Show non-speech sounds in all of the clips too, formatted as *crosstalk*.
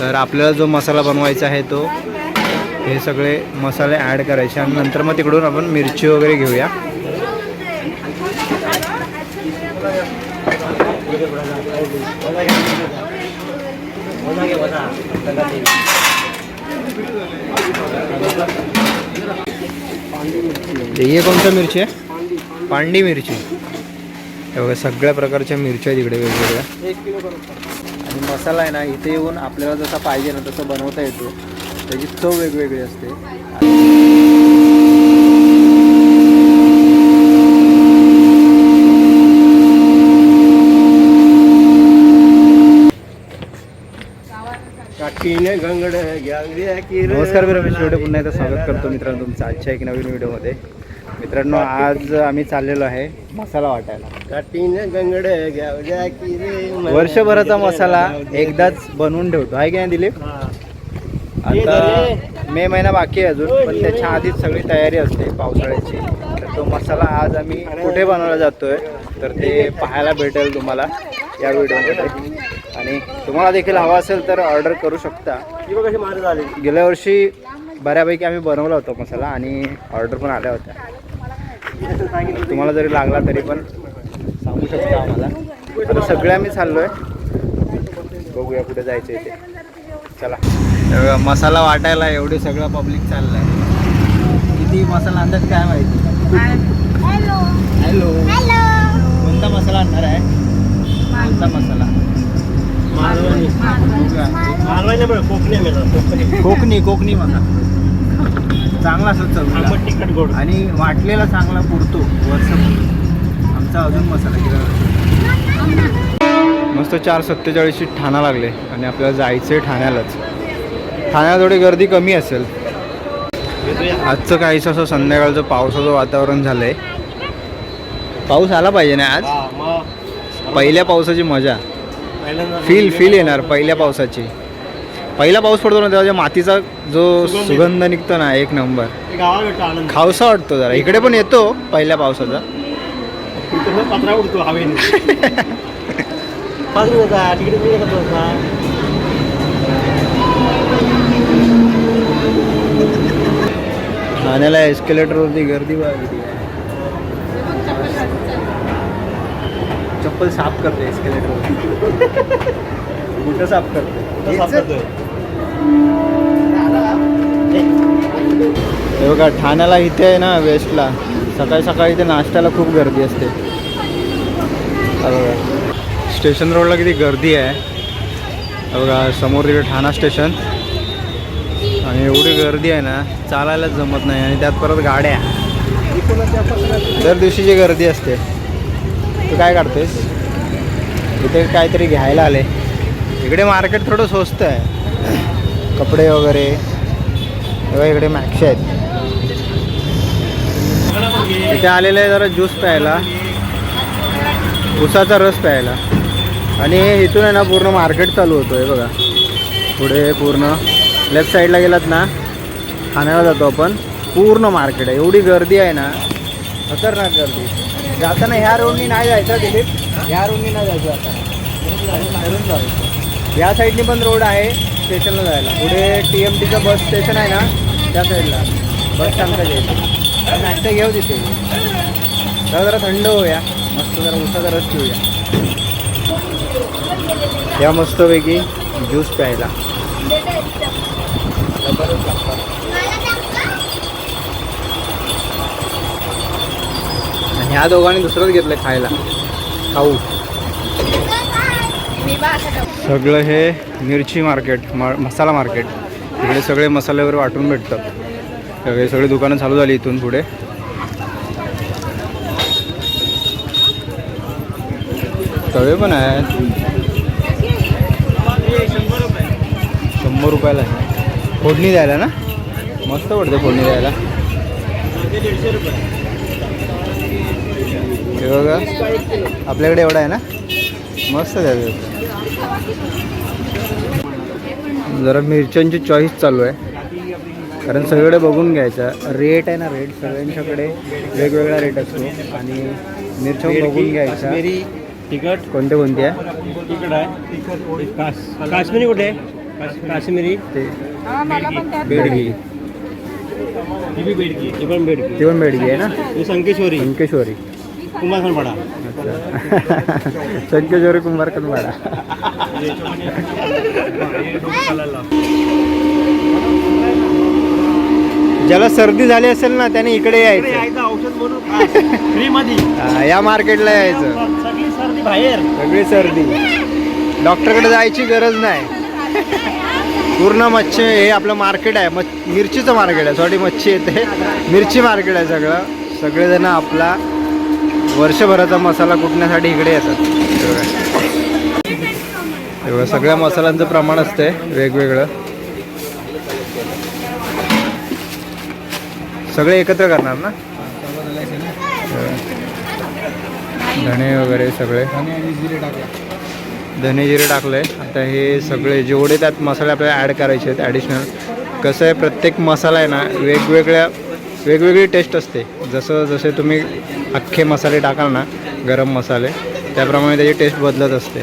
तर आपल्याला जो मसाला बनवायचा आहे तो हे सगळे मसाले ॲड करायचे आणि नंतर मग तिकडून आपण मिरची वगैरे घेऊया. हे कोणतं मिरची आहे? पांडी मिरची. हे बघा सगळ्या प्रकारच्या मिरच्या आहेत इकडे वेगवेगळ्या. आणि मसाला आहे ना इथे येऊन आपल्याला जसा पाहिजे ना तसं बनवता येतो त्याची चव वेगवेगळी असते. नमस्कार मी रमेश पुन्हा एकदा स्वागत करतो मित्रांनो तुमचं आजच्या एक नवीन व्हिडिओमध्ये मित्रांनो आज आम्ही चाललेलो आहे मसाला वाटायला. वर्षभराचा मसाला एकदाच बनवून ठेवतो. आहे की नाही दिलीप. आता मे महिना बाकी आहे अजून पण त्याच्या आधीच सगळी तयारी असते पावसाळ्याची. तर तो मसाला आज आम्ही कुठे बनवला जातोय तर ते पाहायला भेटेल तुम्हाला या व्हिडिओमध्ये. आणि तुम्हाला देखील हवा असेल तर ऑर्डर करू शकता. गेल्या वर्षी बऱ्यापैकी आम्ही बनवला होता मसाला आणि ऑर्डर पण आल्या होत्या. तुम्हाला जरी लागला तरी पण सांगू शकता आम्हाला. आता सगळे आम्ही चाललो आहे बघूया कुठे जायचं आहे ते. चला. मसाला वाटायला एवढे सगळं पब्लिक चाललंय. किती मसाला आणतात काय माहिती? हॅलो. हॅलो. हॅलो. कोणता मसाला आणणार आहे? कोणता मसाला? मालवणी. आहे कोकणी. कोकणी कोकणी मसाला. चांगला चवीला. आंबट तिखट गोड. आणि वाटलेला चांगला पुरतो वर्ष आमचा अजून मसाला गेला मस्त चार सत्तेचाळीसची ठाणा लागले आणि आपल्याला जायचं आहे ठाण्यालाच. ठाण्याला थोडी गर्दी कमी असेल. आजचं काहीच असं संध्याकाळचं पावसाचं वातावरण झालं आहे पाऊस आला पाहिजे ना आज? हा, मग. पहिल्या पावसाची मजा. पहिल्यांदा फील फील येणार पहिल्या पावसाची. पहिला पाऊस पडतो ना तेव्हा मातीचा जो सुगंध निघतो ना एक नंबर. खावसा वाटतो जरा. इकडे पण येतो पहिल्या पावसाचा. पत्रा उडतो हवेने. *laughs* तिकडे ठाण्याला एस्केलेटरवरती गर्दी वाढली. चप्पल साफ करते एस्केलेटरवरती कुठं *laughs* साफ करते. कुठं साफ करतोय हे बघा ठाण्याला इथे आहे ना वेस्टला. सकाळी सकाळी इथे नाश्त्याला खूप गर्दी असते. बघा. स्टेशन रोडला किती गर्दी आहे. बघा समोर तिथे ठाणा स्टेशन. आणि एवढी गर्दी आहे ना चालायलाच जमत नाही. आणि त्यात परत गाड्या. दर दिवशीची गर्दी असते तू काय करतेस? इथे काहीतरी घ्यायला आले. इकडे मार्केट थोडं स्वस्त आहे. कपडे वगैरे तेव्हा इकडे मॅक्स आहेत. इथे आलेलं आहे जरा ज्यूस प्यायला. उसाचा रस प्यायला. आणि इथून आहे ना पूर्ण मार्केट चालू होतो आहे बघा. पुढे पूर्ण लेफ्ट साईडला गेलात ना खाण्याला जातो आपण. पूर्ण मार्केट आहे. एवढी गर्दी आहे ना खतरनाक गर्दी. जाताना ह्या रोडनी नाही जायचं दिलीप. ह्या रोडनी नाही जायचं आता. या साईडनी पण रोड आहे. स्टेशनला जायला. पुढे टी एम टीचं बस स्टेशन आहे ना त्या साईडला. बस स्टँडला जायचं नाश्ता घेऊ तिथे. जरा जरा थंड होऊया. मस्त जरा उसाचा रस पिऊया. या मस्तपैकी ज्यूस प्यायला. आणि ह्या दोघांनी दुसरंच घेतलं खायला. खाऊ. सगळं हे मिरची मार्केट मा मसाला मार्केट. इकडे सगळे मसाले वगैरे वाटून भेटतात. सगळे सगळे दुकानं चालू झाली इथून पुढे. तवे पण आहेत. शंभर रुपयाला आहे. फोडणी द्यायला ना? मस्त पडते फोडणी द्यायला. हे बघा. आपल्याकडे एवढा आहे ना? मस्त द्यायचं. जरा मिरच्यांची चॉईस चालू आहे. कारण सगळीकडे बघून घ्यायचा रेट आहे ना रेट सगळ्यांच्याकडे वेगवेगळा रेट असतो. आणि मिरच्या बघून घ्यायचा. तिखट. कोणते कोणते आहे? तिखट आहे. काश काश्मीरी कुठे काश्मीरी. ते हा मला पण त्यात बेडगी. ही ही पण बेडकी ती पण बेडगी आहे ना? ही संकेश्वरी. शंकेश्वरी कुंभारखंडपाडा शंकेश्वरी कुंभार कंबाडा ज्याला सर्दी झाली असेल ना त्याने इकडे यायचं. हा, या मार्केटला यायचं. सगळी सर्दी बाहेर. सगळी सर्दी. डॉक्टरकडे जायची गरज नाही. पूर्ण मच्छी हे आपलं मार्केट आहे. मच्छ मिरचीचं मार्केट आहे. सॉरी मच्छी येते. मिरची मार्केट आहे सगळं. सगळेजण आपला वर्षभराचा मसाला कुटण्यासाठी इकडे येतात. एवढं सगळ्या मसाल्यांचं प्रमाण असते वेगवेगळं. सगळे एकत्र करणार ना? धणे वगैरे सगळे. धने जिरे टाकले. आता हे सगळे जेवढे त्यात मसाले आपल्याला ॲड करायचे आहेत ॲडिशनल कसं आहे प्रत्येक मसाला आहे ना वेगवेगळ्या वेगवेगळी टेस्ट असते. जसं जसे तुम्ही अख्खे मसाले टाकाल ना गरम मसाले. त्याप्रमाणे त्याची टेस्ट बदलत असते.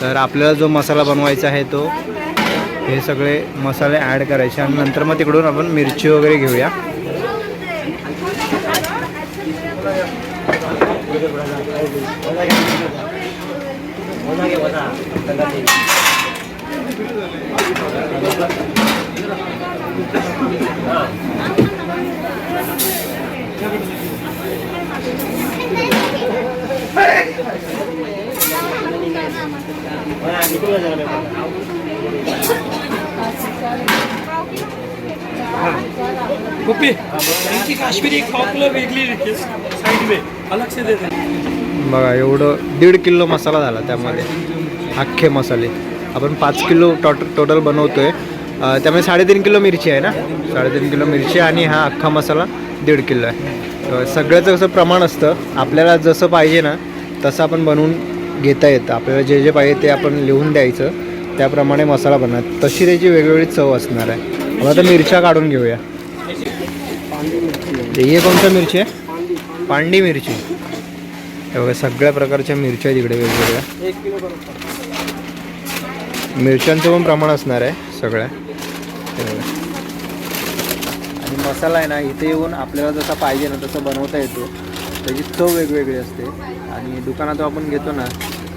तर आपल्याला जो मसाला बनवायचा आहे तो हे सगळे मसाले ॲड करायचे. आणि नंतर मग तिकडून आपण मिरची वगैरे घेऊया. काश्मीरी साईड वे अलग से देते. बघा एवढं दीड किलो मसाला झाला त्यामध्ये. अख्खे मसाले. आपण पाच किलो टॉट टोटल बनवतो आहे त्यामुळे साडेतीन किलो मिरची आहे ना? साडेतीन किलो मिरची आणि हा अख्खा मसाला दीड किलो आहे. सगळ्याचं कसं प्रमाण असतं आपल्याला जसं पाहिजे ना तसं आपण बनवून घेता येतं. आपल्याला जे जे पाहिजे ते आपण लिहून द्यायचं. त्याप्रमाणे मसाला बनणार. तशी त्याची वेगवेगळी चव असणार आहे. मग आता मिरच्या काढून घेऊया. हे कोणत्या मिरची आहे? पांडी मिरची. हे बघा सगळ्या प्रकारच्या मिरच्या तिकडे इकडे वेगवेगळ्या. मिरच्यांचं पण प्रमाण असणार आहे सगळ्या. मसाला आहे ना इथे येऊन आपल्याला जसा पाहिजे ना तसं बनवता येतो. त्याची चव वेगवेगळी असते. आणि दुकानात जो आपण घेतो ना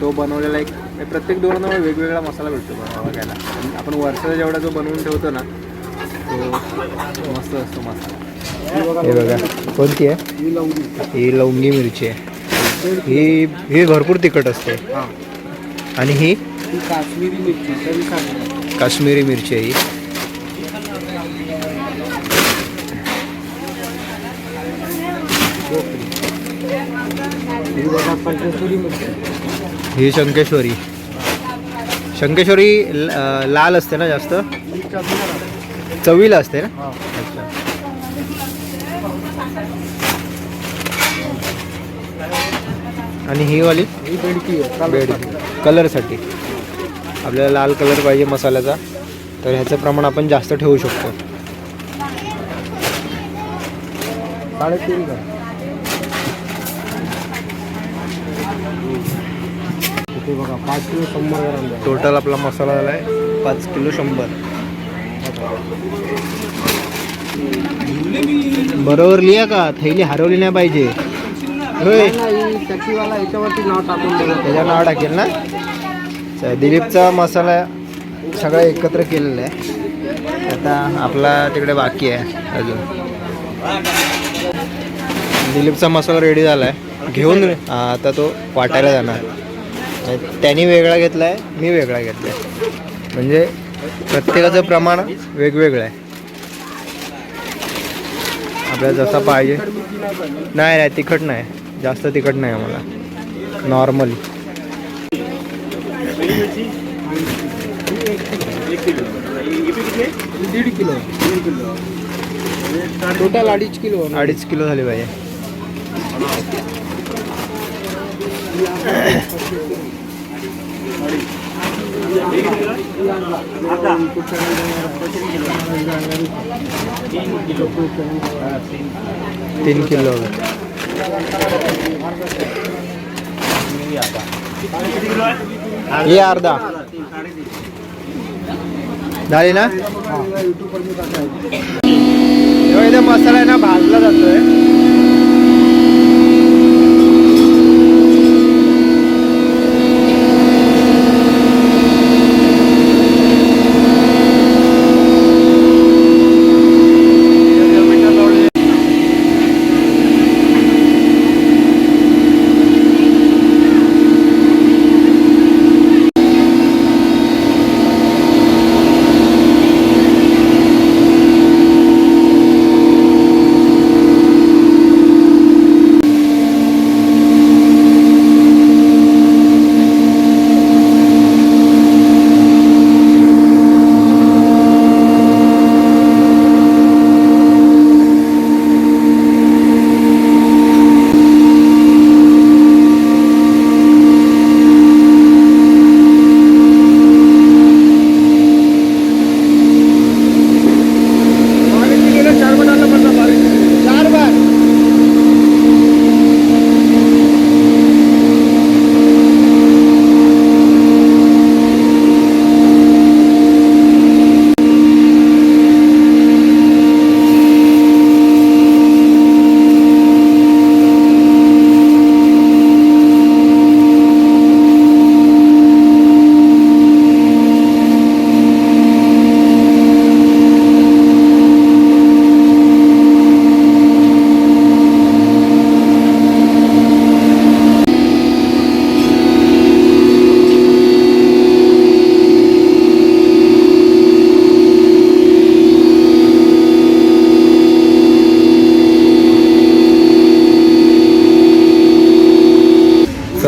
तो बनवलेला एक म्हणजे प्रत्येक दुकानावर वेगवेगळा मसाला भेटतो बनवा बघायला आणि आपण वर्षाचा जेवढा जो बनवून ठेवतो ना तो मस्त असतो मसाला. हे बघा. कोणती आहे? ही लवंगी. मिरची आहे. ही ही भरपूर तिखट असते. आणि ही? काश्मीरी मिरची काश्मीरी मिरची आहे ही. ही शंकेश्वरी. शंकेश्वरी लाल असते ना जास्त? चवीला असते ना? आणि ही वाली? ही बेडकी. कलरसाठी. आपल्याला लाल कलर पाहिजे मसाल्याचा. तर ह्याचं प्रमाण आपण जास्त ठेवू शकतो. साडेतीन इथे बघा पाच किलो शंभर ग्राम द्या टोटल आपला मसाला झाला आहे पाच किलो शंभर. बरोबर लिहा का? थैली हरवली नाही पाहिजे. होय. याच्यावरती नाव टाकून दिलं त्याचं नाव टाकेल ना? च- दिलीपचा मसाला सगळं एकत्र केलेला आहे. आता आपला तिकडे बाकी आहे अजून. दिलीपचा मसाला रेडी झाला आहे घेऊन आता तो वाटायला जाणार. त्यांनी वेगळा घेतला आहे मी वेगळा घेतला आहे म्हणजे प्रत्येकाचं प्रमाण वेगवेगळं आहे. आपल्याला जसा पाहिजे. नाही नाही तिखट नाही. जास्त तिखट नाही आम्हाला. नॉर्मल दीड किलो. टोटल अडीच किलो. अडीच किलो झाली पाहिजे. तीन किलो. हे अर्धा. झाली ना? तेव्हा इथे मसाला आहे ना भाजला जातोय.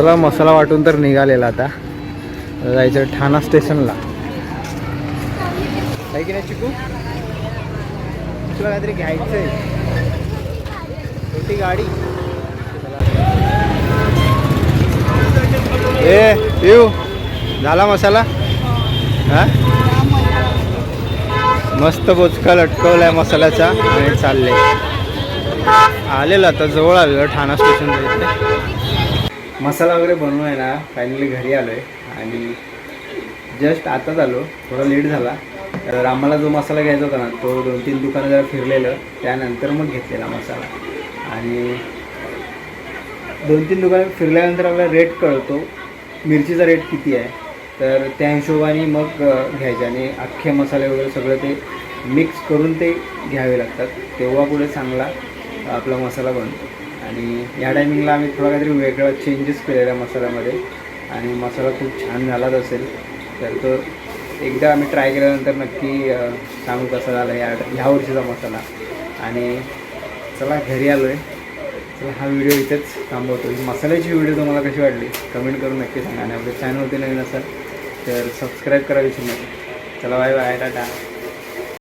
चला मसाला वाटून तर निघालेला आता. जायचं ठाणा स्टेशनला. आहे की नाही चिकू? तुला काहीतरी घ्यायचं आहे छोटी गाडी? ए येऊ. झाला मसाला? हा? मस्त बोचका लटकवलाय मसाल्याचा आणि चालले आलेलं आता जवळ आलेलं ठाणा स्टेशन मसाला वगैरे बनवून आहे ना फायनली घरी आलो आहे आणि जस्ट आताच आलो. थोडा लेट झाला. तर आम्हाला जो मसाला घ्यायचा होता ना तो दोन तीन दुकानं जरा फिरलेलं. त्यानंतर मग घेतलेला मसाला. आणि दोन तीन दुकानं फिरल्यानंतर आपल्याला रेट कळतो. मिरचीचा रेट किती आहे? तर त्या हिशोबाने मग घ्यायचे. आणि अख्खे मसाले वगैरे सगळं ते मिक्स करून ते घ्यावे लागतात. तेव्हा पुढे चांगला आपला मसाला बनतो. आणि या टायमिंगला आम्ही थोडा काहीतरी वेगळा चेंजेस केलेला मसाल्यामध्ये. आणि मसाला खूप छान झालाच असेल. तर तो एकदा आम्ही ट्राय केल्यानंतर नक्की सांगू कसा झाला या ह्या वर्षीचा मसाला. आणि चला घरी आलो आहे तर हा व्हिडिओ इथेच थांबवतो. ही मसाल्याची व्हिडिओ तुम्हाला कशी वाटली? कमेंट करून नक्की सांगा. आणि आपल्या चॅनलवरती नवीन असाल तर सबस्क्राईब करा विसरू नका. चला बाय बाय टाटा.